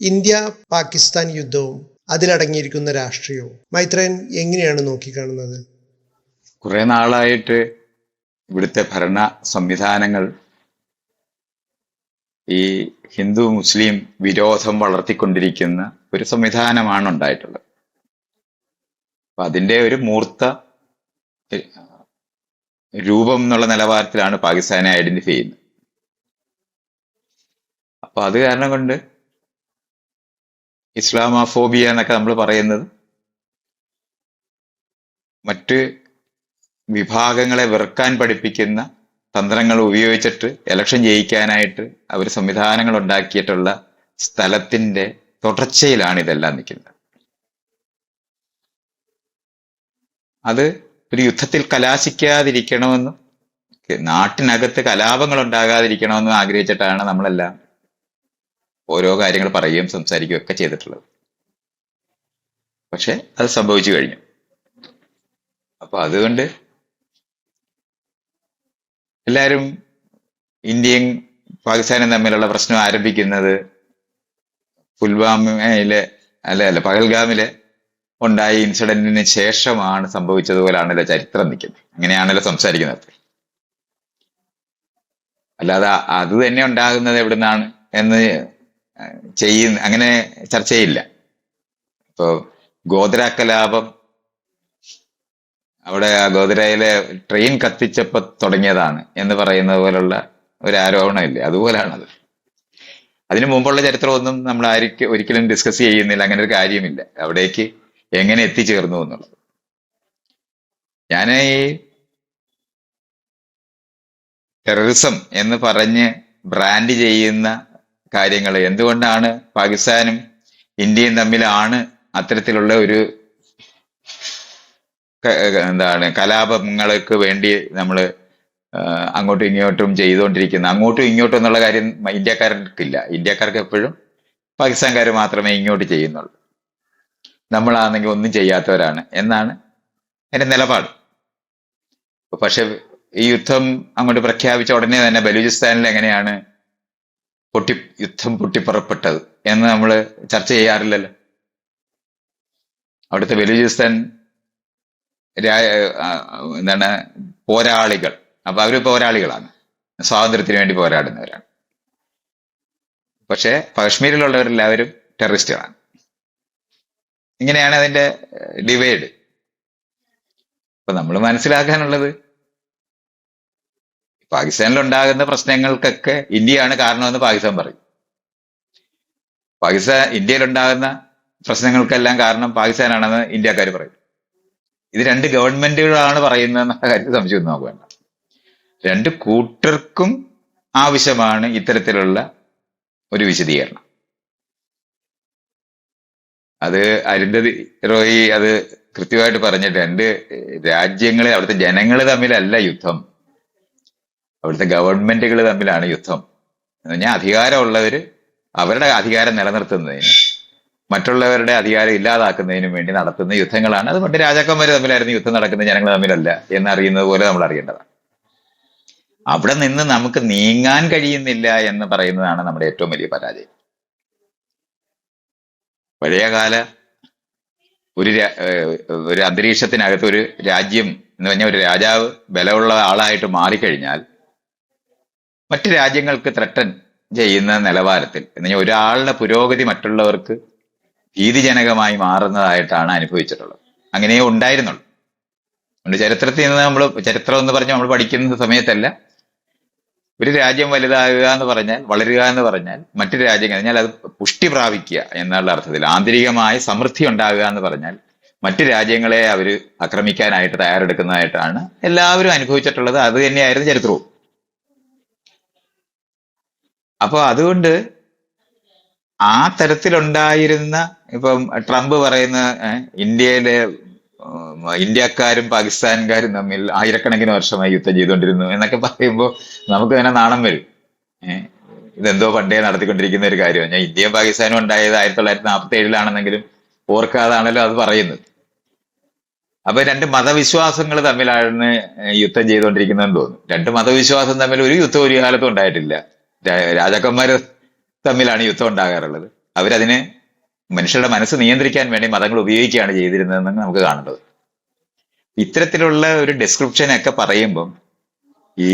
India Pakistan യുദ്ധവും അതിലടങ്ങിയിരിക്കുന്ന രാഷ്ട്രീയവും. മൈത്രൻ എങ്ങനെയാണ് നോക്കിക്കാണുന്നത്? കുറെ നാളായിട്ട് ഇവിടുത്തെ ഭരണ സംവിധാനങ്ങൾ ഈ ഹിന്ദു മുസ്ലിം വിരോധം വളർത്തിക്കൊണ്ടിരിക്കുന്ന ഒരു സംവിധാനമാണ് ഉണ്ടായിട്ടുള്ളത്. അപ്പൊ അതിന്റെ ഒരു മൂർത്ത രൂപം എന്നുള്ള നിലവാരത്തിലാണ് പാകിസ്ഥാനെ ഐഡന്റിഫൈ ചെയ്യുന്നത്. അപ്പൊ അത് കാരണം കൊണ്ട് ഇസ്ലാമോഫോബിയ എന്നൊക്കെ നമ്മൾ പറയുന്നത്. മറ്റ് വിഭാഗങ്ങളെ വെറുക്കാൻ പഠിപ്പിക്കുന്ന തന്ത്രങ്ങൾ ഉപയോഗിച്ചിട്ട് ഇലക്ഷൻ ജയിക്കാനായിട്ട് അവർ സംവിധാനങ്ങൾ ഉണ്ടാക്കിയിട്ടുള്ള സ്ഥലത്തിന്റെ തുടർച്ചയിലാണ് ഇതെല്ലാം നിൽക്കുന്നത്. അത് ഒരു യുദ്ധത്തിൽ കലാശിക്കാതിരിക്കണമെന്നും നാട്ടിനകത്ത് കലാപങ്ങൾ ഉണ്ടാകാതിരിക്കണമെന്നും ആഗ്രഹിച്ചിട്ടാണ് നമ്മളെല്ലാം ഓരോ കാര്യങ്ങൾ പറയുകയും സംസാരിക്കുകയും ഒക്കെ ചെയ്തിട്ടുള്ളത്. പക്ഷെ അത് സംഭവിച്ചു കഴിഞ്ഞു. അപ്പൊ അതുകൊണ്ട് എല്ലാവരും ഇന്ത്യയും പാകിസ്ഥാനും തമ്മിലുള്ള പ്രശ്നം ആരംഭിക്കുന്നത് പുൽവാമയിലെ അല്ല അല്ല പഹൽഗാമിലെ ഉണ്ടായ ഇൻസിഡന്റിന് ശേഷമാണ് സംഭവിച്ചതുപോലാണല്ലോ ചരിത്രം നിൽക്കുന്നത്. അങ്ങനെയാണല്ലോ സംസാരിക്കുന്നത്. അല്ലാതെ അത് തന്നെ ഉണ്ടാകുന്നത് എവിടുന്നാണ് എന്ന് ചെയ്യുന്ന അങ്ങനെ ചർച്ചയില്ല. ഇപ്പോ ഗോദ്ര കലാപം അവിടെ ആ ഗോദ്രയിലെ ട്രെയിൻ കത്തിച്ചപ്പോ തുടങ്ങിയതാണ് എന്ന് പറയുന്നത് പോലുള്ള ഒരു ആരോപണമില്ലേ അതുപോലാണത്. അതിനു മുമ്പുള്ള ചരിത്രമൊന്നും നമ്മൾ ആർക്ക് ഒരിക്കലും ഡിസ്കസ് ചെയ്യുന്നില്ല അങ്ങനെ ഒരു കാര്യമില്ല. അവിടേക്ക് എങ്ങനെ എത്തിച്ചേർന്നു എന്നുള്ളത്. ഞാൻ ഈ ടെററിസം എന്ന് പറഞ്ഞ് ബ്രാൻഡ് ചെയ്യുന്ന കാര്യങ്ങൾ എന്തുകൊണ്ടാണ് പാകിസ്ഥാനും ഇന്ത്യയും തമ്മിലാണ് അത്തരത്തിലുള്ള ഒരു എന്താണ് കലാപങ്ങൾക്ക് വേണ്ടി നമ്മൾ അങ്ങോട്ടും ഇങ്ങോട്ടും ചെയ്തുകൊണ്ടിരിക്കുന്നത്. അങ്ങോട്ടും ഇങ്ങോട്ടും എന്നുള്ള കാര്യം ഇന്ത്യക്കാർക്കില്ല. ഇന്ത്യക്കാർക്ക് എപ്പോഴും പാകിസ്ഥാൻകാർ മാത്രമേ ഇങ്ങോട്ട് ചെയ്യുന്നുള്ളൂ. നമ്മളാണെങ്കിൽ ഒന്നും ചെയ്യാത്തവരാണ്. എന്നാണ് എന്റെ നിലപാട്. പക്ഷെ ഈ യുദ്ധം അങ്ങോട്ട് പ്രഖ്യാപിച്ച ഉടനെ തന്നെ ബലൂചിസ്ഥാനിൽ എങ്ങനെയാണ് പൊട്ടി യുദ്ധം പൊട്ടിപ്പുറപ്പെട്ടത് എന്ന് നമ്മൾ ചർച്ച ചെയ്യാറില്ലല്ലോ. അവിടുത്തെ ബലൂചിസ്ഥാൻ എന്താണ് പോരാളികൾ. അപ്പൊ അവർ പോരാളികളാണ്. സ്വാതന്ത്ര്യത്തിന് വേണ്ടി പോരാടുന്നവരാണ്. പക്ഷെ കാശ്മീരിലുള്ളവരെല്ലാവരും ടെററിസ്റ്റുകളാണ്. ഇങ്ങനെയാണ് അതിന്റെ ഡിവൈഡ്. അപ്പൊ നമ്മൾ മനസ്സിലാക്കാനുള്ളത് പാകിസ്ഥാനിൽ ഉണ്ടാകുന്ന പ്രശ്നങ്ങൾക്കൊക്കെ ഇന്ത്യയാണ് കാരണമെന്ന് പാകിസ്ഥാൻ പറയും. പാകിസ്ഥാൻ ഇന്ത്യയിലുണ്ടാകുന്ന പ്രശ്നങ്ങൾക്കെല്ലാം കാരണം പാകിസ്ഥാനാണെന്ന് ഇന്ത്യക്കാർ പറയും. ഇത് രണ്ട് ഗവൺമെന്റുകളാണ് പറയുന്നതെന്ന കാര്യത്തിൽ സംശയമൊന്നും നമുക്ക് വേണ്ട. രണ്ട് കൂട്ടർക്കും ആവശ്യമാണ് ഇത്തരത്തിലുള്ള ഒരു വിശദീകരണം. അത് അരുന്ധതി റോയി അത് കൃത്യമായിട്ട് പറഞ്ഞിട്ട് രണ്ട് രാജ്യങ്ങളെ അവിടുത്തെ ജനങ്ങൾ തമ്മിലല്ല യുദ്ധം. അവിടുത്തെ ഗവൺമെന്റുകൾ തമ്മിലാണ് യുദ്ധം. എന്ന് പറഞ്ഞാൽ അധികാരമുള്ളവർ അവരുടെ അധികാരം നിലനിർത്തുന്നതിന് മറ്റുള്ളവരുടെ അധികാരം ഇല്ലാതാക്കുന്നതിനും വേണ്ടി നടത്തുന്ന യുദ്ധങ്ങളാണ്. അത് പണ്ട് രാജാക്കന്മാർ തമ്മിലായിരുന്നു യുദ്ധം നടക്കുന്നത് ജനങ്ങൾ തമ്മിലല്ല എന്നറിയുന്നത് പോലെ നമ്മൾ അറിയേണ്ടതാണ്. അവിടെ നിന്ന് നമുക്ക് നീങ്ങാൻ കഴിയുന്നില്ല എന്ന് പറയുന്നതാണ് നമ്മുടെ ഏറ്റവും വലിയ പരാജയം. പഴയകാല ഒരു ഒരു അന്തരീക്ഷത്തിനകത്ത് ഒരു രാജ്യം എന്ന് പറഞ്ഞാൽ ഒരു രാജാവ് ബലമുള്ള ആളായിട്ട് മാറിക്കഴിഞ്ഞാൽ മറ്റ് രാജ്യങ്ങൾക്ക് ത്രട്ടൻ ചെയ്യുന്ന നിലവാരത്തിൽ എന്ന് ഒരാളുടെ പുരോഗതി മറ്റുള്ളവർക്ക് ഭീതിജനകമായി മാറുന്നതായിട്ടാണ് അനുഭവിച്ചിട്ടുള്ളത്. അങ്ങനെയേ ഉണ്ടായിരുന്നുള്ളൂ. അതുകൊണ്ട് ചരിത്രത്തിൽ നിന്ന് നമ്മൾ ചരിത്രം എന്ന് പറഞ്ഞാൽ നമ്മൾ പഠിക്കുന്ന സമയത്തല്ല. ഒരു രാജ്യം വലുതാകുക എന്ന് പറഞ്ഞാൽ വളരുക എന്ന് പറഞ്ഞാൽ മറ്റു രാജ്യങ്ങൾ കഴിഞ്ഞാൽ അത് പുഷ്ടി പ്രാപിക്കുക എന്നുള്ള അർത്ഥത്തിൽ ആന്തരികമായ സമൃദ്ധി ഉണ്ടാകുക എന്ന് പറഞ്ഞാൽ മറ്റു രാജ്യങ്ങളെ അവർ ആക്രമിക്കാനായിട്ട് തയ്യാറെടുക്കുന്നതായിട്ടാണ് എല്ലാവരും അനുഭവിച്ചിട്ടുള്ളത്. അത് തന്നെയായിരുന്നു ചരിത്രവും. അപ്പൊ അതുകൊണ്ട് ആ തരത്തിലുണ്ടായിരുന്ന ഇപ്പം ട്രംപ് പറയുന്ന ഇന്ത്യയിലെ ഇന്ത്യക്കാരും പാകിസ്ഥാൻകാരും തമ്മിൽ ആയിരക്കണക്കിന് വർഷമായി യുദ്ധം ചെയ്തുകൊണ്ടിരുന്നു എന്നൊക്കെ പറയുമ്പോൾ നമുക്ക് തന്നെ നാണം വരും. ഇതെന്തോ പണ്ടേ നടത്തിക്കൊണ്ടിരിക്കുന്ന ഒരു കാര്യമാണ്. ഞാൻ ഇന്ത്യയും പാകിസ്ഥാനും ഉണ്ടായത് ആയിരത്തി തൊള്ളായിരത്തി നാൽപ്പത്തി ഏഴിലാണെന്നെങ്കിലും ഓർക്കാതാണല്ലോ അത് പറയുന്നത്. അപ്പൊ രണ്ട് മതവിശ്വാസങ്ങൾ തമ്മിലാണ് യുദ്ധം ചെയ്തുകൊണ്ടിരിക്കുന്നതെന്ന് തോന്നുന്നു. രണ്ട് മതവിശ്വാസം തമ്മിൽ ഒരു യുദ്ധം ഒരു കാലത്തും ഉണ്ടായിട്ടില്ല. രാ- രാജാക്കന്മാര് തമ്മിലാണ് യുദ്ധം ഉണ്ടാകാറുള്ളത്. അവരതിനെ മനുഷ്യരുടെ മനസ്സ് നിയന്ത്രിക്കാൻ വേണ്ടി മതങ്ങൾ ഉപയോഗിക്കുകയാണ് ചെയ്തിരുന്നതെന്ന് നമുക്ക് കാണേണ്ടത് ഇത്തരത്തിലുള്ള ഒരു ഡിസ്ക്രിപ്ഷൻ ഒക്കെ പറയുമ്പം ഈ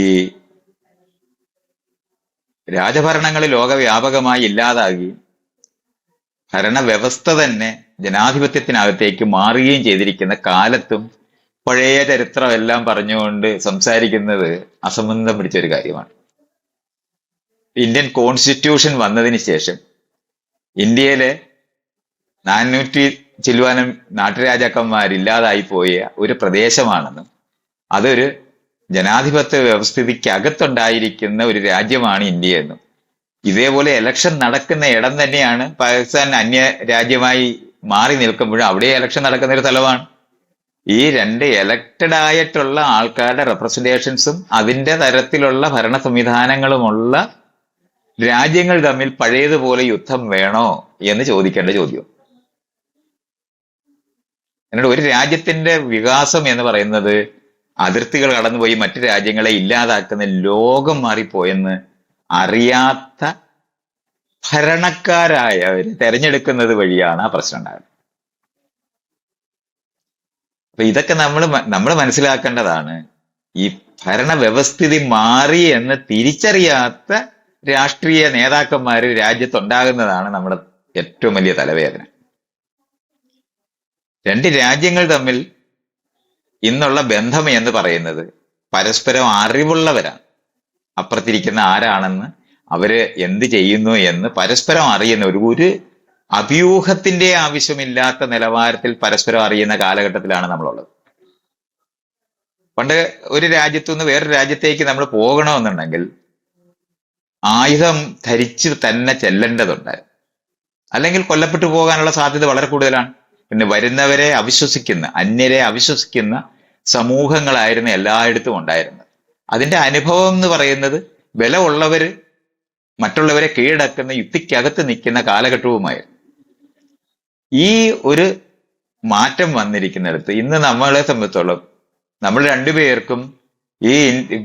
രാജഭരണങ്ങൾ ലോകവ്യാപകമായി ഇല്ലാതാകി ഭരണവ്യവസ്ഥ തന്നെ ജനാധിപത്യത്തിനകത്തേക്ക് മാറുകയും ചെയ്തിരിക്കുന്ന കാലത്തും പഴയ ചരിത്രമെല്ലാം പറഞ്ഞുകൊണ്ട് സംസാരിക്കുന്നത് അസംബന്ധം പിടിച്ച ഒരു കാര്യമാണ്. ഇന്ത്യൻ കോൺസ്റ്റിറ്റ്യൂഷൻ വന്നതിന് ശേഷം ഇന്ത്യയിലെ നാനൂറ്റി ചില്ലുവാനും നാട്ടുരാജാക്കന്മാരില്ലാതായി പോയ ഒരു പ്രദേശമാണെന്നും അതൊരു ജനാധിപത്യ വ്യവസ്ഥിതിക്കകത്തുണ്ടായിരിക്കുന്ന ഒരു രാജ്യമാണ് ഇന്ത്യ എന്നും. ഇതേപോലെ ഇലക്ഷൻ നടക്കുന്ന ഇടം തന്നെയാണ് പാകിസ്ഥാൻ അന്യ രാജ്യമായി മാറി നിൽക്കുമ്പോഴും അവിടെ ഇലക്ഷൻ നടക്കുന്ന ഒരു സ്ഥലമാണ്. ഈ രണ്ട് എലക്റ്റഡ് ആയിട്ടുള്ള ആൾക്കാരുടെ റെപ്രസെന്റേഷൻസും അതിന്റെ തരത്തിലുള്ള ഭരണ സംവിധാനങ്ങളുമുള്ള രാജ്യങ്ങൾ തമ്മിൽ പഴയതുപോലെ യുദ്ധം വേണോ എന്ന് ചോദിക്കേണ്ട ചോദ്യം. എന്നിട്ട് ഒരു രാജ്യത്തിന്റെ വികാസം എന്ന് പറയുന്നത് അതിർത്തികൾ കടന്നുപോയി മറ്റു രാജ്യങ്ങളെ ഇല്ലാതാക്കുന്ന ലോകം മാറിപ്പോയെന്ന് അറിയാത്ത ഭരണക്കാരായവർ തെരഞ്ഞെടുക്കുന്നത് വഴിയാണ് ആ പ്രശ്നം ഉണ്ടാകുന്നത് അപ്പൊ ഇതൊക്കെ നമ്മൾ നമ്മൾ മനസ്സിലാക്കേണ്ടതാണ് ഈ ഭരണ വ്യവസ്ഥിതി മാറി എന്ന് തിരിച്ചറിയാത്ത രാഷ്ട്രീയ നേതാക്കന്മാർ രാജ്യത്തുണ്ടാകുന്നതാണ് നമ്മുടെ ഏറ്റവും വലിയ തലവേദന. രണ്ട് രാജ്യങ്ങൾ തമ്മിൽ ഇന്നുള്ള ബന്ധം എന്ന് പറയുന്നത് പരസ്പരം അറിവുള്ളവരാണ്. അപ്പുറത്തിരിക്കുന്ന ആരാണെന്ന് അവർ എന്ത് ചെയ്യുന്നു എന്ന് പരസ്പരം അറിയുന്ന ഒരു ഒരു അഭ്യൂഹത്തിന്റെ ആവശ്യമില്ലാത്ത നിലവാരത്തിൽ പരസ്പരം അറിയുന്ന കാലഘട്ടത്തിലാണ് നമ്മളുള്ളത്. പണ്ട് ഒരു രാജ്യത്തു നിന്ന് വേറൊരു രാജ്യത്തേക്ക് നമ്മൾ പോകണമെന്നുണ്ടെങ്കിൽ ആയുധം ധരിച്ച് തന്നെ ചെല്ലേണ്ടതുണ്ട്. അല്ലെങ്കിൽ കൊല്ലപ്പെട്ടു പോകാനുള്ള സാധ്യത വളരെ കൂടുതലാണ്. പിന്നെ വരുന്നവരെ അവിശ്വസിക്കുന്ന അന്യരെ അവിശ്വസിക്കുന്ന സമൂഹങ്ങളായിരുന്നു എല്ലായിടത്തും ഉണ്ടായിരുന്നത്. അതിന്റെ അനുഭവം എന്ന് പറയുന്നത് വില ഉള്ളവര് മറ്റുള്ളവരെ കീഴടക്കുന്ന യുക്തിക്കകത്ത് നിൽക്കുന്ന കാലഘട്ടവുമായിരുന്നു. ഈ ഒരു മാറ്റം വന്നിരിക്കുന്നിടത്ത് ഇന്ന് നമ്മളെ സംബന്ധിച്ചോളം നമ്മൾ രണ്ടുപേർക്കും ഈ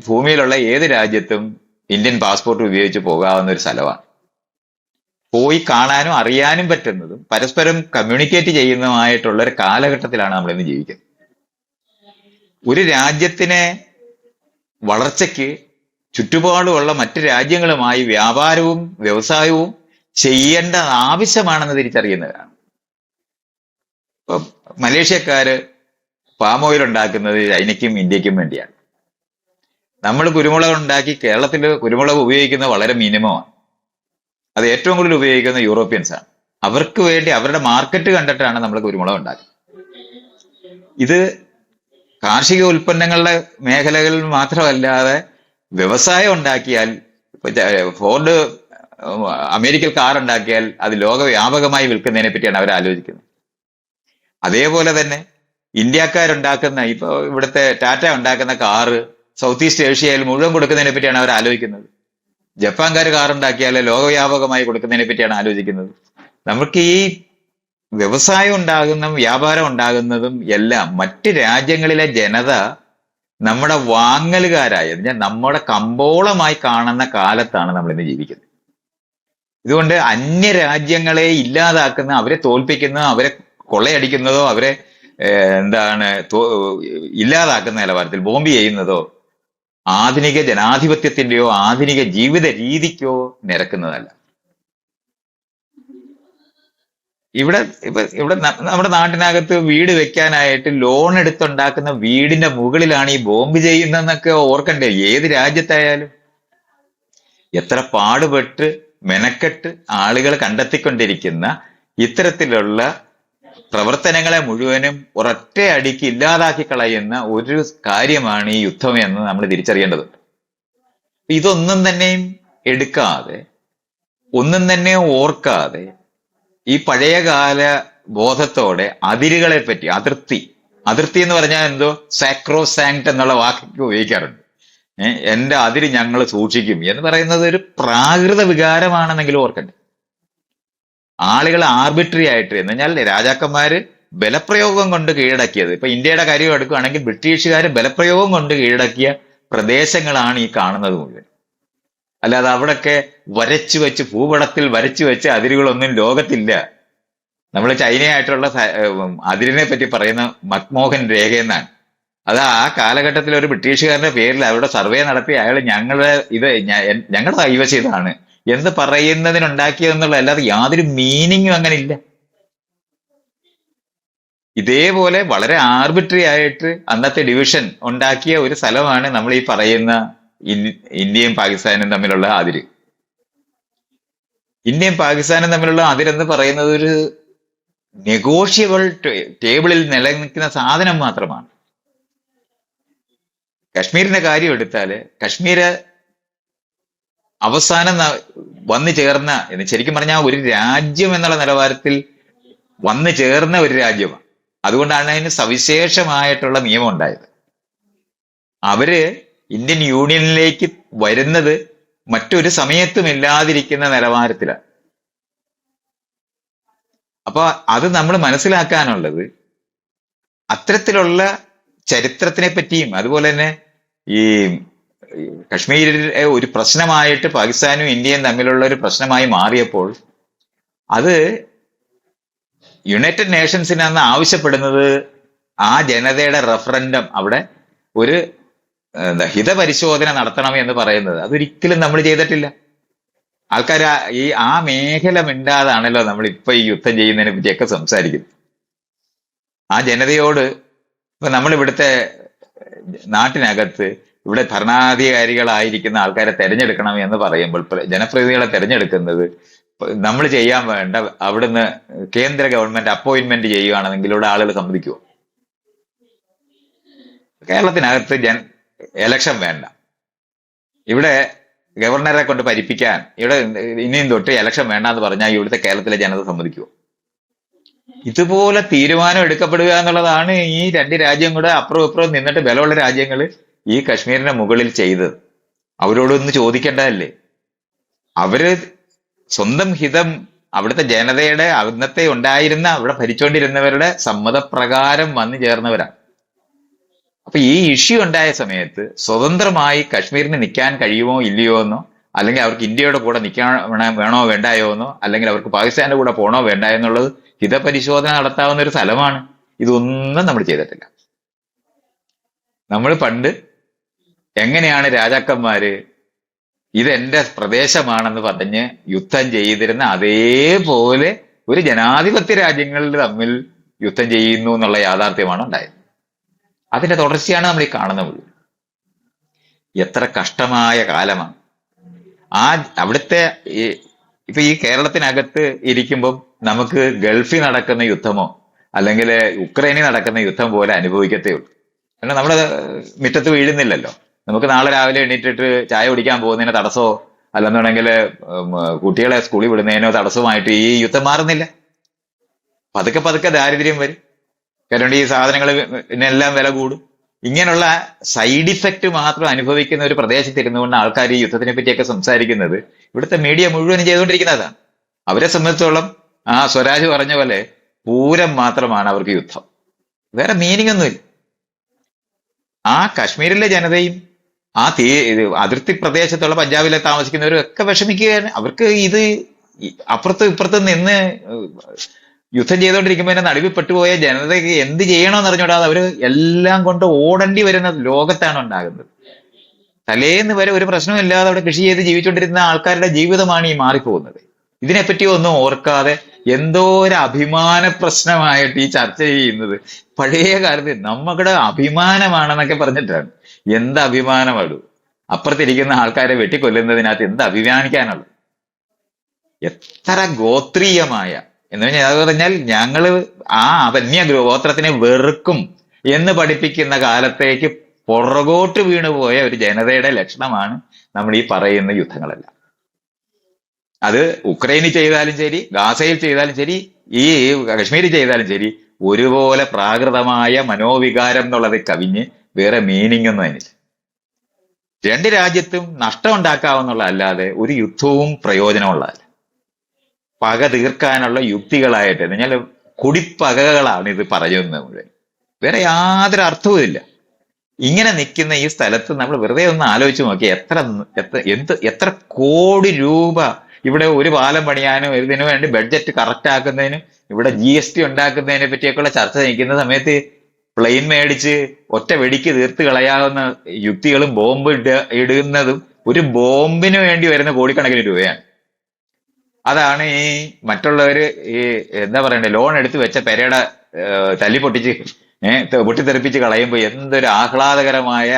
ഭൂമിയിലുള്ള ഏത് രാജ്യത്തും ഇന്ത്യൻ പാസ്പോർട്ട് ഉപയോഗിച്ച് പോകാവുന്ന ഒരു സ്ഥലമാണ്. പോയി കാണാനും അറിയാനും പറ്റുന്നതും പരസ്പരം കമ്മ്യൂണിക്കേറ്റ് ചെയ്യുന്നതുമായിട്ടുള്ള ഒരു കാലഘട്ടത്തിലാണ് നമ്മൾ ഇന്ന് ജീവിക്കുന്നത്. ഒരു രാജ്യത്തിനെ വളർച്ചയ്ക്ക് ചുറ്റുപാടുമുള്ള മറ്റു രാജ്യങ്ങളുമായി വ്യാപാരവും വ്യവസായവും ചെയ്യേണ്ട ആവശ്യമാണെന്ന് തിരിച്ചറിയുന്നവരാണ്. ഇപ്പം മലേഷ്യക്കാര് പാമോയിൽ ഉണ്ടാക്കുന്നത് ചൈനയ്ക്കും ഇന്ത്യക്കും വേണ്ടിയാണ്. നമ്മൾ കുരുമുളക് ഉണ്ടാക്കി കേരളത്തിൽ കുരുമുളക് ഉപയോഗിക്കുന്നത് വളരെ മിനിമമാണ് അത് ഏറ്റവും കൂടുതൽ ഉപയോഗിക്കുന്ന യൂറോപ്യൻസ് ആണ്. അവർക്ക് വേണ്ടി അവരുടെ മാർക്കറ്റ് കണ്ടിട്ടാണ് നമ്മൾ കുരുമുളക് ഉണ്ടാക്കുന്നത്. ഇത് കാർഷിക ഉൽപ്പന്നങ്ങളുടെ മേഖലകളിൽ മാത്രമല്ലാതെ വ്യവസായം ഉണ്ടാക്കിയാൽ ഫോർഡ് അമേരിക്കൻ കാർ ഉണ്ടാക്കിയാൽ അത് ലോകവ്യാപകമായി വിൽക്കുന്നതിനെ പറ്റിയാണ് അവർ ആലോചിക്കുന്നത്. അതേപോലെ തന്നെ ഇന്ത്യക്കാരുണ്ടാക്കുന്ന ഇപ്പൊ ഇവിടുത്തെ ടാറ്റ ഉണ്ടാക്കുന്ന കാറ് സൗത്ത് ഈസ്റ്റ് ഏഷ്യയിൽ മുഴുവൻ കൊടുക്കുന്നതിനെ പറ്റിയാണ് അവർ ആലോചിക്കുന്നത്. ജപ്പാൻകാർ കാർ ഉണ്ടാക്കിയാൽ ലോകവ്യാപകമായി കൊടുക്കുന്നതിനെ പറ്റിയാണ് ആലോചിക്കുന്നത്. നമുക്ക് ഈ വ്യവസായം ഉണ്ടാകുന്നതും വ്യാപാരം ഉണ്ടാകുന്നതും എല്ലാം മറ്റ് രാജ്യങ്ങളിലെ ജനത നമ്മുടെ വാങ്ങലുകാരായ നമ്മുടെ കമ്പോളമായി കാണുന്ന കാലത്താണ് നമ്മൾ ഇന്ന് ജീവിക്കുന്നത്. ഇതുകൊണ്ട് അന്യ രാജ്യങ്ങളെ ഇല്ലാതാക്കുന്ന അവരെ തോൽപ്പിക്കുന്ന അവരെ കൊള്ളയടിക്കുന്നതോ അവരെ എന്താണ് ഇല്ലാതാക്കുന്ന നിലവാരത്തിൽ ബോംബ് ചെയ്യുന്നതോ ആധുനിക ജനാധിപത്യത്തിന്റെയോ ആധുനിക ജീവിത രീതിക്കോ നിരക്കുന്നതല്ല. ഇവിടെ ഇപ്പൊ ഇവിടെ നമ്മുടെ നാട്ടിനകത്ത് വീട് വെക്കാനായിട്ട് ലോൺ എടുത്തുണ്ടാക്കുന്ന വീടിന്റെ മുകളിലാണ് ഈ ബോംബ് ചെയ്യുന്നതെന്നൊക്കെ ഓർക്കണ്ടേ? ഏത് രാജ്യത്തായാലും. എത്ര പാടുപെട്ട് മെനക്കെട്ട് ആളുകൾ കണ്ടെത്തിക്കൊണ്ടിരിക്കുന്ന ഇത്തരത്തിലുള്ള പ്രവർത്തനങ്ങളെ മുഴുവനും ഒരൊറ്റ അടിക്ക് ഇല്ലാതാക്കി കളയുന്ന ഒരു കാര്യമാണ് ഈ യുദ്ധം എന്ന് നമ്മൾ തിരിച്ചറിയേണ്ടതുണ്ട്. ഇതൊന്നും തന്നെയും എടുക്കാതെ ഒന്നും തന്നെ ഓർക്കാതെ ഈ പഴയകാല ബോധത്തോടെ അതിരുകളെ പറ്റി അതിർത്തി അതിർത്തി എന്ന് പറഞ്ഞാൽ എന്തോ സാക്രോ സാങ്ക്ട് എന്നുള്ള വാക്കൊക്കെ ഉപയോഗിക്കാറുണ്ട്. എന്റെ അതിര് ഞങ്ങൾ സൂക്ഷിക്കും എന്ന് പറയുന്നത് ഒരു പ്രാകൃത വികാരമാണെന്നെങ്കിലും ഓർക്കണ്ടേ ആളുകൾ ആർബിട്രറി ആയിട്ട് എന്ന് പറഞ്ഞാൽ രാജാക്കന്മാര് ബലപ്രയോഗം കൊണ്ട് കീഴടക്കിയത്. ഇപ്പൊ ഇന്ത്യയുടെ കാര്യം എടുക്കുകയാണെങ്കിൽ ബ്രിട്ടീഷുകാർ ബലപ്രയോഗം കൊണ്ട് കീഴടക്കിയ പ്രദേശങ്ങളാണ് ഈ കാണുന്നത് മുഴുവൻ. അല്ലാതെ അവിടൊക്കെ വരച്ചു വെച്ച് ഭൂപടത്തിൽ വരച്ചു വെച്ച് അതിരുകളൊന്നും ലോകത്തില്ല. നമ്മൾ ചൈനയായിട്ടുള്ള അതിരിനെ പറ്റി പറയുന്ന മക്മോഹൻ രേഖ എന്നാണ്. അത് ആ കാലഘട്ടത്തിൽ ഒരു ബ്രിട്ടീഷുകാരന്റെ പേരിൽ അവരുടെ സർവേ നടത്തി അയാൾ ഞങ്ങളുടെ ഇത് ഞങ്ങളുടെ കൈവശം ഇതാണ്. എന്ന് പറയുന്നതിനുണ്ടാക്കിയതെന്നുള്ള അല്ലാതെ യാതൊരു മീനിങ്ങും അങ്ങനെ ഇല്ല ഇതേപോലെ വളരെ ആർബിട്രറി ആയിട്ട് അന്നത്തെ ഡിവിഷൻ ഉണ്ടാക്കിയ ഒരു സ്ഥലമാണ് നമ്മൾ ഈ പറയുന്ന ഇന്ത്യയും പാകിസ്ഥാനും തമ്മിലുള്ള അതിര്. ഇന്ത്യയും പാകിസ്ഥാനും തമ്മിലുള്ള അതിരെന്ന് പറയുന്നത് ഒരു നെഗോഷ്യബിൾ ടേബിളിൽ നിലനിൽക്കുന്ന സാധനം മാത്രമാണ്. കശ്മീരിന്റെ കാര്യം എടുത്താൽ കശ്മീര് അവസാനം വന്നു ചേർന്ന എന്ന് ശരിക്കും പറഞ്ഞാൽ ഒരു രാജ്യം എന്നുള്ള നിലവാരത്തിൽ വന്നു ചേർന്ന ഒരു രാജ്യമാണ്. അതുകൊണ്ടാണ് അതിന് സവിശേഷമായിട്ടുള്ള നിയമം ഉണ്ടായത് അവർ ഇന്ത്യൻ യൂണിയനിലേക്ക് വരുന്നത് മറ്റൊരു സമയത്തും ഇല്ലാതിരിക്കുന്ന നിലവാരത്തിലാണ്. അപ്പൊ അത് നമ്മൾ മനസ്സിലാക്കാനുള്ളത് അത്തരത്തിലുള്ള ചരിത്രത്തിനെ പറ്റിയും അതുപോലെ തന്നെ ഈ കശ്മീരിലെ ഒരു പ്രശ്നമായിട്ട് പാകിസ്ഥാനും ഇന്ത്യയും തമ്മിലുള്ള ഒരു പ്രശ്നമായി മാറിയപ്പോൾ അത് യുണൈറ്റഡ് നേഷൻസിന് അന്ന് ആവശ്യപ്പെടുന്നത് ആ ജനതയുടെ റഫറൻഡം അവിടെ ഒരു ഹിതപരിശോധന നടത്തണം എന്ന് പറയുന്നത്. അതൊരിക്കലും നമ്മൾ ചെയ്തിട്ടില്ല. ആൾക്കാർ ഈ ആ മേഖല മിണ്ടാതാണല്ലോ നമ്മൾ ഇപ്പൊ ഈ യുദ്ധം ചെയ്യുന്നതിനെ പറ്റിയൊക്കെ സംസാരിക്കുന്നത്. ആ ജനതയോട് ഇപ്പൊ നമ്മൾ ഇവിടുത്തെ നാട്ടിനകത്ത് ഇവിടെ ഭരണാധികാരികളായിരിക്കുന്ന ആൾക്കാരെ തെരഞ്ഞെടുക്കണം എന്ന് പറയുമ്പോൾ പ്ര- ജനപ്രതിനിധികളെ തെരഞ്ഞെടുക്കുന്നത് നമ്മൾ ചെയ്യാൻ വേണ്ട അവിടുന്ന് കേന്ദ്ര ഗവൺമെന്റ് അപ്പോയിന്റ്മെന്റ് ചെയ്യുകയാണെങ്കിൽ ഇവിടെ ആളുകൾ സമ്മതിക്കുമോ കേരളത്തിനകത്ത് ജൻ എലക്ഷൻ വേണ്ട. ഇവിടെ ഗവർണറെ കൊണ്ട് ഭരിപ്പിക്കാൻ ഇവിടെ ഇനിയും തൊട്ട് എലക്ഷൻ വേണ്ട എന്ന് പറഞ്ഞാൽ ഇവിടുത്തെ കേരളത്തിലെ ജനത സമ്മതിക്കുമോ ഇതുപോലെ തീരുമാനം എടുക്കപ്പെടുക എന്നുള്ളതാണ് ഈ രണ്ട് രാജ്യം കൂടെ അപ്പുറം ഇപ്പുറം നിന്നിട്ട് ബലമുള്ള രാജ്യങ്ങൾ ഈ കശ്മീരിന്റെ മുകളിൽ ചെയ്തത് അവരോടൊന്ന് ചോദിക്കേണ്ടതല്ലേ? അവർ സ്വന്തം ഹിതം അവിടുത്തെ ജനതയുടെ അന്നത്തെ ഉണ്ടായിരുന്ന അവിടെ ഭരിച്ചുകൊണ്ടിരുന്നവരുടെ സമ്മതപ്രകാരം വന്നു ചേർന്നവരാണ് അപ്പൊ ഈ ഇഷ്യൂ ഉണ്ടായ സമയത്ത് സ്വതന്ത്രമായി കശ്മീരിന് നിൽക്കാൻ കഴിയുമോ ഇല്ലയോ എന്നോ അല്ലെങ്കിൽ അവർക്ക് ഇന്ത്യയുടെ കൂടെ നിൽക്കാൻ വേണോ വേണ്ടായോ എന്നോ അല്ലെങ്കിൽ അവർക്ക് പാകിസ്ഥാന്റെ കൂടെ പോണോ വേണ്ടായോ എന്നുള്ളത് ഹിതപരിശോധന നടത്താവുന്ന ഒരു സ്ഥലമാണ്. ഇതൊന്നും നമ്മൾ ചെയ്തിട്ടില്ല. നമ്മൾ പണ്ട് എങ്ങനെയാണ് രാജാക്കന്മാര് ഇതെന്റെ പ്രദേശമാണെന്ന് പറഞ്ഞ് യുദ്ധം ചെയ്തിരുന്ന അതേപോലെ ഒരു ജനാധിപത്യ രാജ്യങ്ങളിൽ തമ്മിൽ യുദ്ധം ചെയ്യുന്നു എന്നുള്ള യാഥാർത്ഥ്യമാണ് ഉണ്ടായത്. അതിന്റെ തുടർച്ചയാണ് നമ്മൾ ഈ കാണുന്നത് എത്ര കഷ്ടമായ കാലമാണ്. ആ അവിടുത്തെ ഇപ്പൊ ഈ കേരളത്തിനകത്ത് ഇരിക്കുമ്പം നമുക്ക് ഗൾഫിൽ നടക്കുന്ന യുദ്ധമോ അല്ലെങ്കിൽ ഉക്രൈനിൽ നടക്കുന്ന യുദ്ധം പോലെ അനുഭവിക്കത്തേ ഉള്ളൂ. കാരണം നമ്മുടെ മുറ്റത്ത് വീഴുന്നില്ലല്ലോ. നമുക്ക് നാളെ രാവിലെ എണീറ്റിട്ട് ചായ കുടിക്കാൻ പോകുന്നതിന് തടസ്സമോ അല്ലെന്നുണ്ടെങ്കിൽ കുട്ടികളെ സ്കൂളിൽ വിടുന്നതിനോ തടസ്സമായിട്ട് ഈ യുദ്ധം മാറുന്നില്ല. പതുക്കെ പതുക്കെ ദാരിദ്ര്യം വരും. കാരണം ഈ സാധനങ്ങൾ എല്ലാം വില കൂടും. ഇങ്ങനെയുള്ള സൈഡ് ഇഫക്റ്റ് മാത്രം അനുഭവിക്കുന്ന ഒരു പ്രദേശത്ത് ഇരുന്നുകൊണ്ട് ആൾക്കാർ ഈ യുദ്ധത്തിനെ പറ്റിയൊക്കെ സംസാരിക്കുന്നത് ഇവിടുത്തെ മീഡിയ മുഴുവനും ചെയ്തുകൊണ്ടിരിക്കുന്നതാണ്. അവരെ സംബന്ധിച്ചോളം ആ സ്വരാജ് പറഞ്ഞ പോലെ പൂരം മാത്രമാണ് അവർക്ക് യുദ്ധം. വേറെ മീനിങ് ഒന്നുമില്ല. ആ കശ്മീരിലെ ജനതയും ആ തീ അതിർത്തി പ്രദേശത്തുള്ള പഞ്ചാബിലെ താമസിക്കുന്നവരും ഒക്കെ വിഷമിക്കുകയാണ്. അവർക്ക് ഇത് അപ്പുറത്ത് ഇപ്പുറത്ത് നിന്ന് യുദ്ധം ചെയ്തുകൊണ്ടിരിക്കുമ്പോൾ തന്നെ നടുവിൽ പെട്ടുപോയ ജനതയ്ക്ക് എന്ത് ചെയ്യണമെന്ന് അറിഞ്ഞൂടാതെ അവർ എല്ലാം കൊണ്ട് ഓടേണ്ടി വരുന്ന ലോകത്താണ് ഉണ്ടാകുന്നത്. തലേന്ന് വരെ ഒരു പ്രശ്നമില്ലാതെ അവിടെ കൃഷി ചെയ്ത് ജീവിച്ചുകൊണ്ടിരുന്ന ആൾക്കാരുടെ ജീവിതമാണ് ഈ മാറിപ്പോകുന്നത്. ഇതിനെപ്പറ്റി ഒന്നും ഓർക്കാതെ എന്തോ ഒരു അഭിമാന പ്രശ്നമായിട്ട് ഈ ചർച്ച ചെയ്യുന്നത്. പഴയ കാലത്ത് നമ്മുടെ അഭിമാനമാണെന്നൊക്കെ പറഞ്ഞിട്ടാണ്. എന്ത് അഭിമാനമാണ് അപ്പുറത്തിരിക്കുന്ന ആൾക്കാരെ വെട്ടിക്കൊല്ലുന്നതിനകത്ത് എന്ത് അഭിമാനിക്കാനുള്ളൂ? എത്ര ഗോത്രീയമായ. എന്ന് പറഞ്ഞാൽ അത് പറഞ്ഞാൽ ഞങ്ങൾ ആ അന്യ ഗോത്രത്തിനെ വെറുക്കും എന്ന് പഠിപ്പിക്കുന്ന കാലത്തേക്ക് പുറകോട്ട് വീണുപോയ ഒരു ജനതയുടെ ലക്ഷണമാണ് നമ്മൾ ഈ പറയുന്ന യുദ്ധങ്ങളെല്ലാം. അത് ഉക്രൈനിൽ ചെയ്താലും ശരി ഗാസയിൽ ചെയ്താലും ശരി ഈ കശ്മീരിൽ ചെയ്താലും ശരി ഒരുപോലെ പ്രാകൃതമായ മനോവികാരം എന്നുള്ളത് കവിഞ്ഞ് വേറെ മീനിങ് ഒന്നും അതിനില്ല. രണ്ട് രാജ്യത്തും നഷ്ടം ഉണ്ടാക്കാവുന്നുള്ള അല്ലാതെ ഒരു യുദ്ധവും പ്രയോജനമുള്ളതല്ല. പക തീർക്കാനുള്ള യുക്തികളായിട്ട് പറഞ്ഞാൽ കുടിപ്പകകളാണ് ഇത് പറയുന്നത് മുഴുവൻ. വേറെ യാതൊരു അർത്ഥവും ഇല്ല. ഇങ്ങനെ നിൽക്കുന്ന ഈ സ്ഥലത്ത് നമ്മൾ വെറുതെ ഒന്ന് ആലോചിച്ച് നോക്കി എത്ര എത്ര എന്ത് എത്ര കോടി രൂപ ഇവിടെ ഒരു പാലം പണിയാനും ഇതിനു വേണ്ടി ബഡ്ജറ്റ് കറക്റ്റ് ആക്കുന്നതിനും ഇവിടെ ജി എസ് ടി ഉണ്ടാക്കുന്നതിനെ പറ്റിയൊക്കെയുള്ള ചർച്ച നിൽക്കുന്ന സമയത്ത് പ്ലെയിൻ മേടിച്ച് ഒറ്റ വെടിക്ക് തീർത്ത് കളയാവുന്ന യുക്തികളും ബോംബ് ഇട ഇടുന്നതും ഒരു ബോംബിന് വേണ്ടി വരുന്ന കോടിക്കണക്കിന് രൂപയാണ്. അതാണ് ഈ മറ്റുള്ളവര് ഈ എന്താ പറയണ്ടേ ലോൺ എടുത്ത് വെച്ച പെരയുടെ തല്ലി പൊട്ടിച്ച് ഏഹ് പൊട്ടിത്തെറിപ്പിച്ച് കളയുമ്പോൾ എന്തൊരു ആഹ്ലാദകരമായ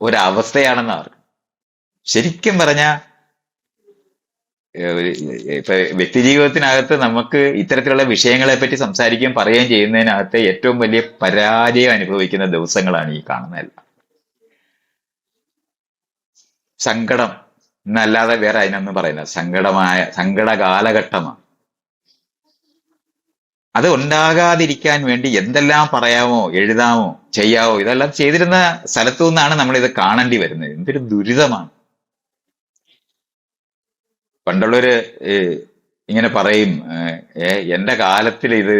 ഒരവസ്ഥയാണെന്ന് അവർക്ക്. ശരിക്കും പറഞ്ഞ വ്യക്തി ജീവിതത്തിനകത്ത് നമുക്ക് ഇത്തരത്തിലുള്ള വിഷയങ്ങളെ പറ്റി സംസാരിക്കുകയും പറയുകയും ചെയ്യുന്നതിനകത്ത് ഏറ്റവും വലിയ പരാജയം അനുഭവിക്കുന്ന ദിവസങ്ങളാണ് ഈ കാണുന്നതെല്ലാം. സങ്കടം എന്നല്ലാതെ വേറെ അതിനൊന്നും പറയുന്നത് സങ്കടമായ സങ്കട കാലഘട്ടമാണ്. അത് ഉണ്ടാകാതിരിക്കാൻ വേണ്ടി എന്തെല്ലാം പറയാമോ എഴുതാമോ ചെയ്യാമോ ഇതെല്ലാം ചെയ്തിരുന്ന സ്ഥലത്തു നിന്നാണ് നമ്മൾ ഇത് കാണേണ്ടി വരുന്നത്. എന്തൊരു ദുരിതമാണ്. പണ്ടുള്ളൊരു ഏഹ്, ഇങ്ങനെ പറയും എന്റെ കാലത്തിൽ ഇത്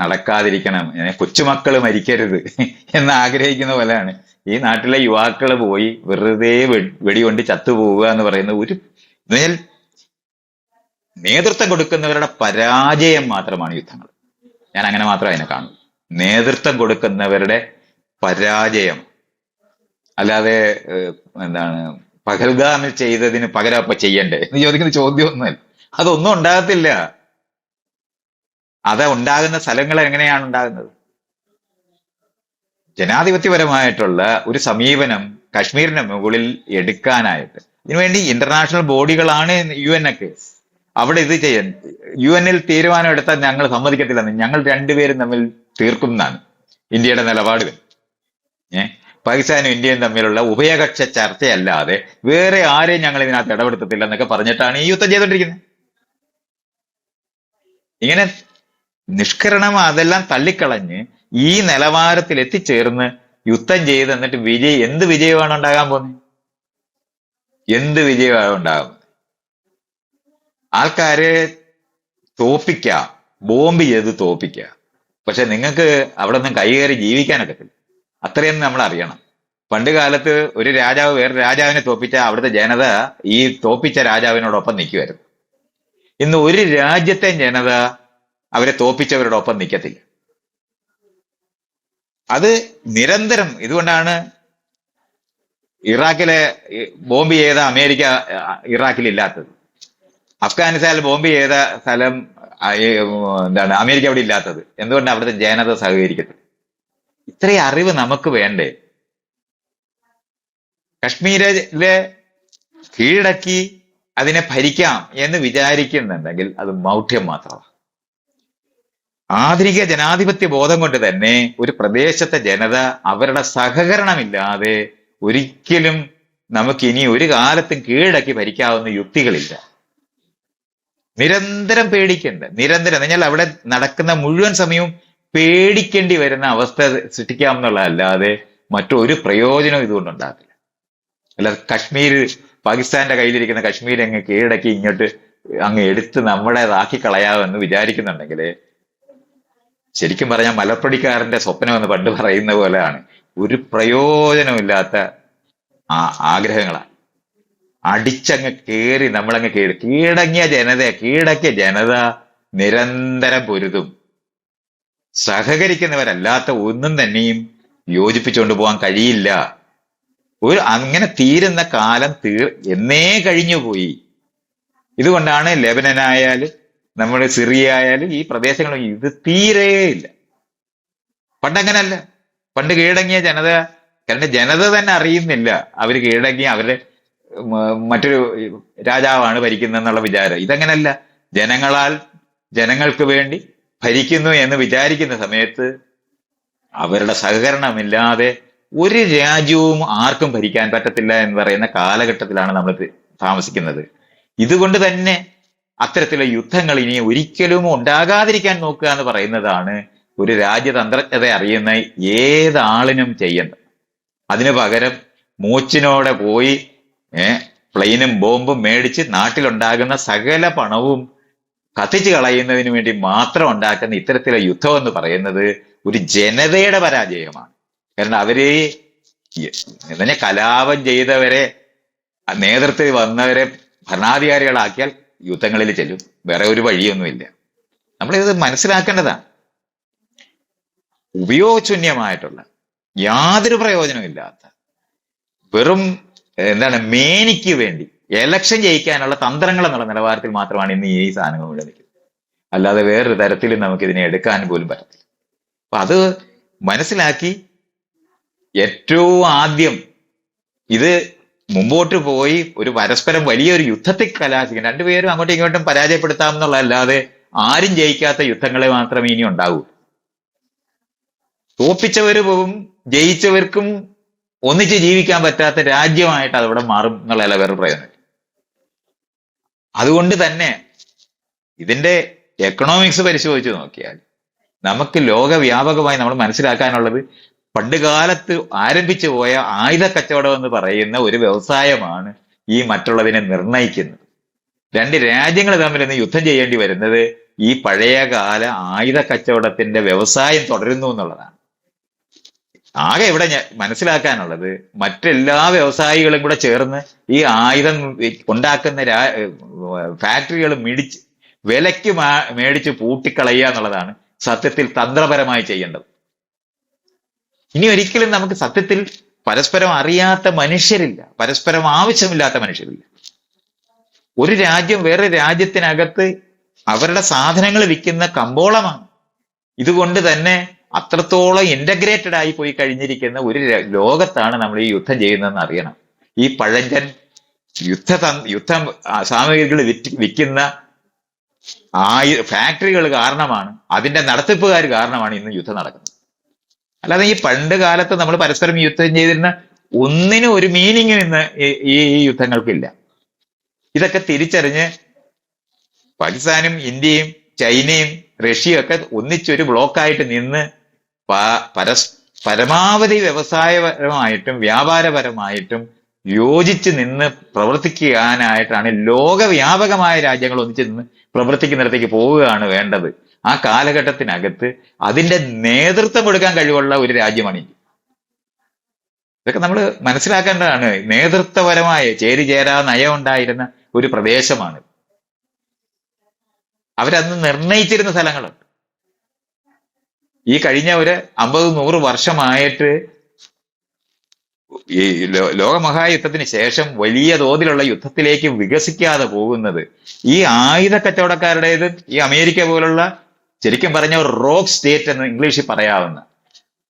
നടക്കാതിരിക്കണം കൊച്ചുമക്കൾ മരിക്കരുത് എന്ന് ആഗ്രഹിക്കുന്ന പോലെയാണ്. ഈ നാട്ടിലെ യുവാക്കൾ പോയി വെറുതെ വെടികൊണ്ട് ചത്തുപോവുക എന്ന് പറയുന്ന ഒരു നേതൃത്വം കൊടുക്കുന്നവരുടെ പരാജയം മാത്രമാണ് യുദ്ധങ്ങൾ. ഞാൻ അങ്ങനെ മാത്രം അതിനെ കാണും. നേതൃത്വം കൊടുക്കുന്നവരുടെ പരാജയം. അല്ലാതെ എന്താണ് പകൽഗാമിൽ ചെയ്തതിന് പകരം അപ്പൊ ചെയ്യണ്ടേ? എന്ന് ചോദിക്കുന്ന ചോദ്യം ചോദ്യമൊന്നുമല്ല. അതൊന്നും ഉണ്ടാകത്തില്ല. അത് ഉണ്ടാകുന്ന സ്ഥലങ്ങൾ എങ്ങനെയാണ് ഉണ്ടാകുന്നത്? ജനാധിപത്യപരമായിട്ടുള്ള ഒരു സമീപനം കശ്മീരിന്റെ മുകളിൽ എടുക്കാനായിട്ട്. ഇതിനുവേണ്ടി ഇന്റർനാഷണൽ ബോഡികളാണ് യു എൻ ഒക്കെ. അവിടെ ഇത് ചെയ്യാൻ യു എനിൽ തീരുമാനം എടുത്താൽ ഞങ്ങൾ സമ്മതിക്കത്തില്ലെന്ന് ഞങ്ങൾ രണ്ടുപേരും തമ്മിൽ തീർക്കുന്നതാണ് ഇന്ത്യയുടെ നിലപാട് ഏഹ് പാകിസ്ഥാനും ഇന്ത്യയും തമ്മിലുള്ള ഉഭയകക്ഷ ചർച്ചയല്ലാതെ വേറെ ആരെയും ഞങ്ങൾ ഇതിനകത്ത് ഇടപെടുത്തത്തില്ല എന്നൊക്കെ പറഞ്ഞിട്ടാണ് ഈ യുദ്ധം ചെയ്തോണ്ടിരിക്കുന്നത് ഇങ്ങനെ നിഷ്കരണം അതെല്ലാം തള്ളിക്കളഞ്ഞ് ഈ നിലവാരത്തിൽ എത്തിച്ചേർന്ന് യുദ്ധം ചെയ്ത് എന്നിട്ട് വിജയ് എന്ത് വിജയമാണ് ഉണ്ടാകാൻ പോകുന്നത്? എന്ത് വിജയമാണ് ഉണ്ടാകുന്നത് ആൾക്കാരെ തോപ്പിക്ക ബോംബ് ചെയ്ത് തോപ്പിക്ക പക്ഷെ നിങ്ങൾക്ക് അവിടെ നിന്ന് കൈകയറി ജീവിക്കാനൊക്കത്തില്ല അത്രയൊന്നും നമ്മൾ അറിയണം. പണ്ട് കാലത്ത് ഒരു രാജാവ് വേറെ രാജാവിനെ തോപ്പിച്ച അവിടുത്തെ ജനത ഈ തോപ്പിച്ച രാജാവിനോടൊപ്പം നിൽക്കുമായിരുന്നു ഇന്ന് ഒരു രാജ്യത്തെ ജനത അവരെ തോപ്പിച്ചവരോടൊപ്പം നിൽക്കത്തില്ല അത് നിരന്തരം ഇതുകൊണ്ടാണ് ഇറാഖിലെ ബോംബ് ചെയ്ത അമേരിക്ക ഇറാഖിലില്ലാത്തത് അഫ്ഗാനിസ്ഥാനിൽ ബോംബ് ചെയ്ത സ്ഥലം എന്താണ് അമേരിക്ക അവിടെ ഇല്ലാത്തത്. എന്തുകൊണ്ടാണ് അവിടുത്തെ ജനത സഹകരിക്കത്തില്ല ഇത്രയും അറിവ് നമുക്ക് വേണ്ടേ? കശ്മീരിലെ കീഴടക്കി അതിനെ ഭരിക്കാം എന്ന് വിചാരിക്കുന്നുണ്ടെങ്കിൽ അത് മൗഢ്യം മാത്രമാണ്. ആധുനിക ജനാധിപത്യ ബോധം കൊണ്ട് തന്നെ ഒരു പ്രദേശത്തെ ജനത അവരുടെ സഹകരണമില്ലാതെ ഒരിക്കലും നമുക്ക് ഇനി ഒരു കാലത്തും കീഴടക്കി ഭരിക്കാവുന്ന യുക്തികളില്ല. നിരന്തരം പേടിക്കേണ്ട. നിരന്തരം. എന്നാൽ അവിടെ നടക്കുന്ന മുഴുവൻ സമയവും പേടിക്കേണ്ടി വരുന്ന അവസ്ഥ സൃഷ്ടിക്കാമെന്നുള്ളതല്ലാതെ മറ്റൊരു പ്രയോജനവും ഇതുകൊണ്ടുണ്ടാകില്ല അല്ല കശ്മീർ പാകിസ്ഥാന്റെ കയ്യിലിരിക്കുന്ന കശ്മീർ അങ്ങ് കീഴടക്കി ഇങ്ങോട്ട് അങ്ങ് എടുത്ത് നമ്മുടേതാക്കി കളയാമെന്ന് വിചാരിക്കുന്നുണ്ടെങ്കിൽ ശരിക്കും പറഞ്ഞാൽ മലപ്പടിക്കാരന്റെ സ്വപ്നം എന്ന് പണ്ട് പറയുന്ന പോലെയാണ്. ഒരു പ്രയോജനമില്ലാത്ത ആ ആഗ്രഹങ്ങളാണ് അടിച്ചങ്ങ് കയറി നമ്മളങ്ങ് കീഴ് കീഴടങ്ങിയ ജനത കീഴടക്കിയ ജനത നിരന്തരം പൊരുതും. സഹകരിക്കുന്നവരല്ലാത്ത ഒന്നും തന്നെയും യോജിപ്പിച്ചുകൊണ്ട് പോകാൻ കഴിയില്ല. ഒരു അങ്ങനെ തീരുന്ന കാലം തീർ എന്നേ കഴിഞ്ഞു പോയി. ഇതുകൊണ്ടാണ് ലെബനനായാലും നമ്മുടെ സിറിയ ആയാലും ഈ പ്രദേശങ്ങളും ഇത് തീരേ ഇല്ല. പണ്ടങ്ങനല്ല. പണ്ട് കീഴടങ്ങിയ ജനത കാരണം ജനത തന്നെ അറിയുന്നില്ല. അവർ കീഴടങ്ങിയ അവരുടെ മറ്റൊരു രാജാവാണ് ഭരിക്കുന്നത് എന്നുള്ള വിചാരം. ഇതങ്ങനല്ല. ജനങ്ങളാൽ ജനങ്ങൾക്ക് വേണ്ടി ഭരിക്കുന്നു എന്ന് വിചാരിക്കുന്ന സമയത്ത് അവരുടെ സഹകരണമില്ലാതെ ഒരു രാജ്യവും ആർക്കും ഭരിക്കാൻ പറ്റത്തില്ല എന്ന് പറയുന്ന കാലഘട്ടത്തിലാണ് നമ്മൾ താമസിക്കുന്നത്. ഇതുകൊണ്ട് തന്നെ അത്തരത്തിലുള്ള യുദ്ധങ്ങൾ ഇനി ഒരിക്കലും ഉണ്ടാകാതിരിക്കാൻ നോക്കുക എന്ന് പറയുന്നതാണ് ഒരു രാജ്യതന്ത്രജ്ഞത അറിയുന്ന ഏതാളിനും ചെയ്യേണ്ടത്. അതിനു പകരം മൂച്ചിനോടെ പോയി പ്ലെയിനും ബോംബും മേടിച്ച് നാട്ടിലുണ്ടാകുന്ന സകല പണവും കത്തിച്ചു കളയുന്നതിന് വേണ്ടി മാത്രം ഉണ്ടാക്കുന്ന ഇത്തരത്തിലെ യുദ്ധം എന്ന് പറയുന്നത് ഒരു ജനതയുടെ പരാജയമാണ്. കാരണം അവർ എന്നുവെച്ചാൽ കലാപം ചെയ്തവരെ നേതൃത്വത്തിൽ വന്നവരെ ഭരണാധികാരികളാക്കിയാൽ യുദ്ധങ്ങളിൽ ചെല്ലും. വേറെ ഒരു വഴിയൊന്നുമില്ല. നമ്മളിത് മനസ്സിലാക്കേണ്ടതാണ്. ഉപയോഗശൂന്യമായിട്ടുള്ള യാതൊരു പ്രയോജനമില്ലാത്ത വെറും എന്താണ് മേനിക്ക് വേണ്ടി എലക്ഷൻ ജയിക്കാനുള്ള തന്ത്രങ്ങൾ എന്നുള്ള നിലവാരത്തിൽ മാത്രമാണ് ഇന്ന് ഈ സാധനങ്ങൾ ഇവിടെ നിൽക്കുന്നത്. അല്ലാതെ വേറൊരു തരത്തിലും നമുക്ക് ഇതിനെ എടുക്കാൻ പോലും പറ്റത്തില്ല. അപ്പൊ അത് മനസ്സിലാക്കി ഏറ്റവും ആദ്യം ഇത് മുമ്പോട്ട് പോയി ഒരു പരസ്പരം വലിയൊരു യുദ്ധത്തിൽ കലാശിക്കും രണ്ടുപേരും അങ്ങോട്ടും ഇങ്ങോട്ടും പരാജയപ്പെടുത്താം എന്നുള്ളതല്ലാതെ ആരും ജയിക്കാത്ത യുദ്ധങ്ങളെ മാത്രമേ ഇനി ഉണ്ടാവൂ. തോപ്പിച്ചവരും ജയിച്ചവർക്കും ഒന്നിച്ച് ജീവിക്കാൻ പറ്റാത്ത രാജ്യമായിട്ട് അതവിടെ മാറും എന്നുള്ള വേറെ പ്രയോജനം. അതുകൊണ്ട് തന്നെ ഇതിന്റെ എക്കണോമിക്സ് പരിശോധിച്ച് നോക്കിയാൽ നമുക്ക് ലോകവ്യാപകമായി നമ്മൾ മനസ്സിലാക്കാനുള്ളത് പണ്ട് കാലത്ത് ആരംഭിച്ചു പോയ ആയുധ കച്ചവടം എന്ന് പറയുന്ന ഒരു വ്യവസായമാണ് ഈ മറ്റുള്ളതിനെ നിർണയിക്കുന്നത്. രണ്ട് രാജ്യങ്ങൾ തമ്മിൽ ഇന്ന് യുദ്ധം ചെയ്യേണ്ടി വരുന്നത് ഈ പഴയകാല ആയുധ കച്ചവടത്തിന്റെ വ്യവസായം തുടരുന്നു എന്നുള്ളതാണ്. ആകെ ഇവിടെ മനസ്സിലാക്കാനുള്ളത് മറ്റെല്ലാ വ്യവസായികളും കൂടെ ചേർന്ന് ഈ ആയുധം ഉണ്ടാക്കുന്ന ഫാക്ടറികൾ മിടിച്ച് വിലയ്ക്ക് മേടിച്ച് പൂട്ടിക്കളയുക എന്നുള്ളതാണ് സത്യത്തിൽ തന്ത്രപരമായി ചെയ്യേണ്ടത്. ഇനി ഒരിക്കലും നമുക്ക് സത്യത്തിൽ പരസ്പരം അറിയാത്ത മനുഷ്യരില്ല. പരസ്പരം ആവശ്യമില്ലാത്ത മനുഷ്യരില്ല. ഒരു രാജ്യം വേറെ രാജ്യത്തിനകത്ത് അവരുടെ സാധനങ്ങൾ വിൽക്കുന്ന കമ്പോളമാണ്. ഇതുകൊണ്ട് തന്നെ അത്രത്തോളം ഇന്റഗ്രേറ്റഡ് ആയി പോയി കഴിഞ്ഞിരിക്കുന്ന ഒരു ലോകത്താണ് നമ്മൾ ഈ യുദ്ധം ചെയ്യുന്നതെന്ന് അറിയണം. ഈ പഴഞ്ചൻ യുദ്ധ യുദ്ധം സാമഗ്രികൾ വിൽക്കുന്ന ആയി ഫാക്ടറികൾ കാരണമാണ്. അതിന്റെ നടത്തിപ്പുകാർ കാരണമാണ് ഇന്ന് യുദ്ധം നടക്കുന്നത്. അല്ലാതെ ഈ പണ്ട് കാലത്ത് നമ്മൾ പരസ്പരം യുദ്ധം ചെയ്തിരുന്ന ഒന്നിനും ഒരു മീനിങ് ഇന്ന് ഈ- യുദ്ധങ്ങൾക്കില്ല. ഇതൊക്കെ തിരിച്ചറിഞ്ഞ് പാകിസ്ഥാനും ഇന്ത്യയും ചൈനയും റഷ്യയും ഒക്കെ ഒന്നിച്ചൊരു ബ്ലോക്കായിട്ട് നിന്ന് പരസ് പരമാവധി വ്യവസായപരമായിട്ടും വ്യാപാരപരമായിട്ടും യോജിച്ച് നിന്ന് പ്രവർത്തിക്കാനായിട്ടാണ് ലോകവ്യാപകമായ രാജ്യങ്ങൾ ഒന്നിച്ച് നിന്ന് പ്രവർത്തിക്കുന്നിടത്തേക്ക് പോവുകയാണ് വേണ്ടത്. ആ കാലഘട്ടത്തിനകത്ത് അതിന്റെ നേതൃത്വം കൊടുക്കാൻ കഴിവുള്ള ഒരു രാജ്യമാണ് ഇന്ത്യ. ഇതൊക്കെ നമ്മൾ മനസ്സിലാക്കേണ്ടതാണ്. നേതൃത്വപരമായ ചേരിചേരാ നയം ഉണ്ടായിരുന്ന ഒരു പ്രദേശമാണ്. അവരന്ന് നിർണയിച്ചിരുന്ന സ്ഥലങ്ങളുണ്ട്. ഈ കഴിഞ്ഞ ഒരു അമ്പത് നൂറ് വർഷമായിട്ട് ഈ ലോകമഹായുദ്ധത്തിന് ശേഷം വലിയ തോതിലുള്ള യുദ്ധത്തിലേക്ക് വികസിക്കാതെ പോകുന്നത് ഈ ആയുധ കച്ചവടക്കാരുടേത് ഈ അമേരിക്ക പോലുള്ള ശരിക്കും പറഞ്ഞ റോക്ക് സ്റ്റേറ്റ് എന്ന് ഇംഗ്ലീഷിൽ പറയാവുന്ന.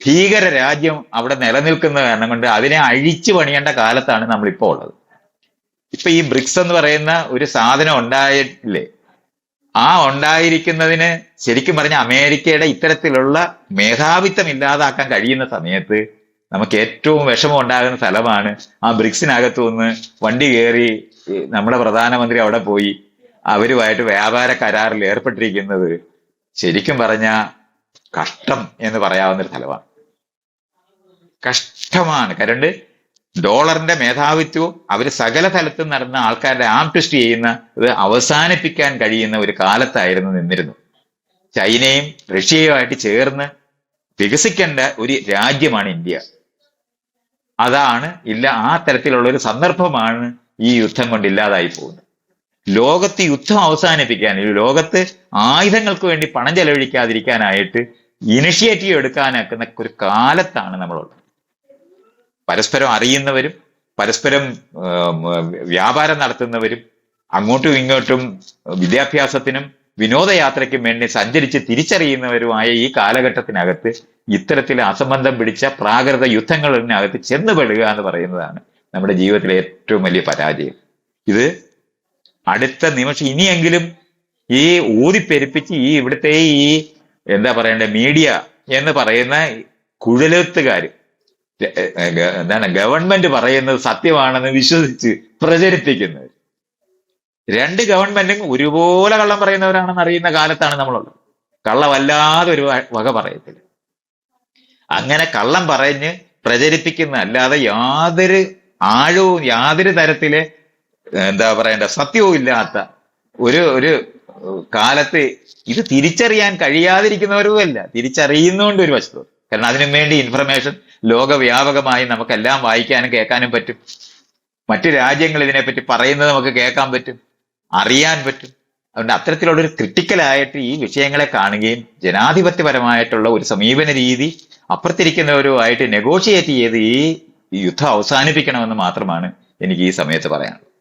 ഭീകര രാജ്യം അവിടെ നിലനിൽക്കുന്ന കാരണം കൊണ്ട് അതിനെ അഴിച്ചു പണിയേണ്ട കാലത്താണ് നമ്മൾ ഇപ്പോൾ ഉള്ളത്. ഇപ്പൊ ഈ ബ്രിക്സ് എന്ന് പറയുന്ന ഒരു സാധനം ഉണ്ടായിട്ടില്ലേ? ആ ഉണ്ടായിരിക്കുന്നതിന് ശരിക്കും പറഞ്ഞ അമേരിക്കയുടെ ഇത്തരത്തിലുള്ള മേധാവിത്വം ഇല്ലാതാക്കാൻ കഴിയുന്ന സമയത്ത് നമുക്ക് ഏറ്റവും വിഷമം ഉണ്ടാകുന്ന സ്ഥലമാണ് ആ ബ്രിക്സിനകത്തു നിന്ന് വണ്ടി കയറി നമ്മുടെ പ്രധാനമന്ത്രി അവിടെ പോയി അവരുമായിട്ട് വ്യാപാര കരാറിൽ ഏർപ്പെട്ടിരിക്കുന്നത് ശരിക്കും പറഞ്ഞ കഷ്ടം എന്ന് പറയാവുന്ന ഒരു സ്ഥലമാണ് കഷ്ടമാണ്. കാരണം ഡോളറിന്റെ മേധാവിത്വവും അവർ സകല തലത്തും നടന്ന ആൾക്കാരുടെ ആം ട്വിസ്റ്റ് ചെയ്യുന്ന ഇത് അവസാനിപ്പിക്കാൻ കഴിയുന്ന ഒരു കാലത്തായിരുന്നു നിന്നിരുന്നു ചൈനയും റഷ്യയുമായിട്ട് ചേർന്ന് വികസിക്കേണ്ട ഒരു രാജ്യമാണ് ഇന്ത്യ. അതാണ് ഇല്ല ആ തരത്തിലുള്ള ഒരു സന്ദർഭമാണ് ഈ യുദ്ധം കൊണ്ട് ഇല്ലാതായി പോകുന്നത്. ലോകത്ത് യുദ്ധം അവസാനിപ്പിക്കാൻ ലോകത്ത് ആയുധങ്ങൾക്ക് വേണ്ടി പണം ചെലവഴിക്കാതിരിക്കാനായിട്ട് ഇനിഷ്യേറ്റീവ് എടുക്കാനാക്കുന്ന ഒരു കാലത്താണ് നമ്മളുള്ളത്. പരസ്പരം അറിയുന്നവരും പരസ്പരം വ്യാപാരം നടത്തുന്നവരും അങ്ങോട്ടും ഇങ്ങോട്ടും വിദ്യാഭ്യാസത്തിനും വിനോദയാത്രയ്ക്കും വേണ്ടി സഞ്ചരിച്ച് തിരിച്ചറിയുന്നവരുമായ ഈ കാലഘട്ടത്തിനകത്ത് ഇത്തരത്തിൽ അസംബന്ധം പിടിച്ച പ്രാകൃത യുദ്ധങ്ങളിനകത്ത് ചെന്നുപെടുക എന്ന് പറയുന്നതാണ് നമ്മുടെ ജീവിതത്തിലെ ഏറ്റവും വലിയ പരാജയം. ഇത് അടുത്ത നിമിഷം ഇനിയെങ്കിലും ഈ ഊതിപ്പെരുപ്പിച്ച് ഈ ഇവിടുത്തെ ഈ എന്താ പറയണ്ടേ മീഡിയ എന്ന് പറയുന്ന കുഴലെത്തുകാർ എന്താണ് ഗവൺമെന്റ് പറയുന്നത് സത്യമാണെന്ന് വിശ്വസിച്ച് പ്രചരിപ്പിക്കുന്നത്. രണ്ട് ഗവൺമെന്റും ഒരുപോലെ കള്ളം പറയുന്നവരാണെന്ന് അറിയുന്ന കാലത്താണ് നമ്മളുള്ളത്. കള്ളമല്ലാതെ ഒരു വക പറയത്തില്ല. അങ്ങനെ കള്ളം പറഞ്ഞ് പ്രചരിപ്പിക്കുന്ന അല്ലാതെ യാതൊരു ആഴവും യാതൊരു തരത്തിലെ എന്താ പറയണ്ട സത്യവും ഇല്ലാത്ത ഒരു ഒരു കാലത്ത് ഇത് തിരിച്ചറിയാൻ കഴിയാതിരിക്കുന്നവരുമല്ല. തിരിച്ചറിയുന്നതുകൊണ്ട് ഒരു വസ്തു കാരണം അതിനു വേണ്ടി ഇൻഫർമേഷൻ ലോകവ്യാപകമായി നമുക്കെല്ലാം വായിക്കാനും കേൾക്കാനും പറ്റും. മറ്റു രാജ്യങ്ങൾ ഇതിനെപ്പറ്റി പറയുന്നത് നമുക്ക് കേൾക്കാൻ പറ്റും. അറിയാൻ പറ്റും. അതുകൊണ്ട് അത്തരത്തിലുള്ള ഒരു ക്രിട്ടിക്കലായിട്ട് ഈ വിഷയങ്ങളെ കാണുകയും ജനാധിപത്യപരമായിട്ടുള്ള ഒരു സമീപന രീതി അപ്പുറത്തിരിക്കുന്നവരുമായിട്ട് നെഗോഷിയേറ്റ് ചെയ്ത് ഈ യുദ്ധം അവസാനിപ്പിക്കണമെന്ന് മാത്രമാണ് എനിക്ക് ഈ സമയത്ത് പറയാനുള്ളത്.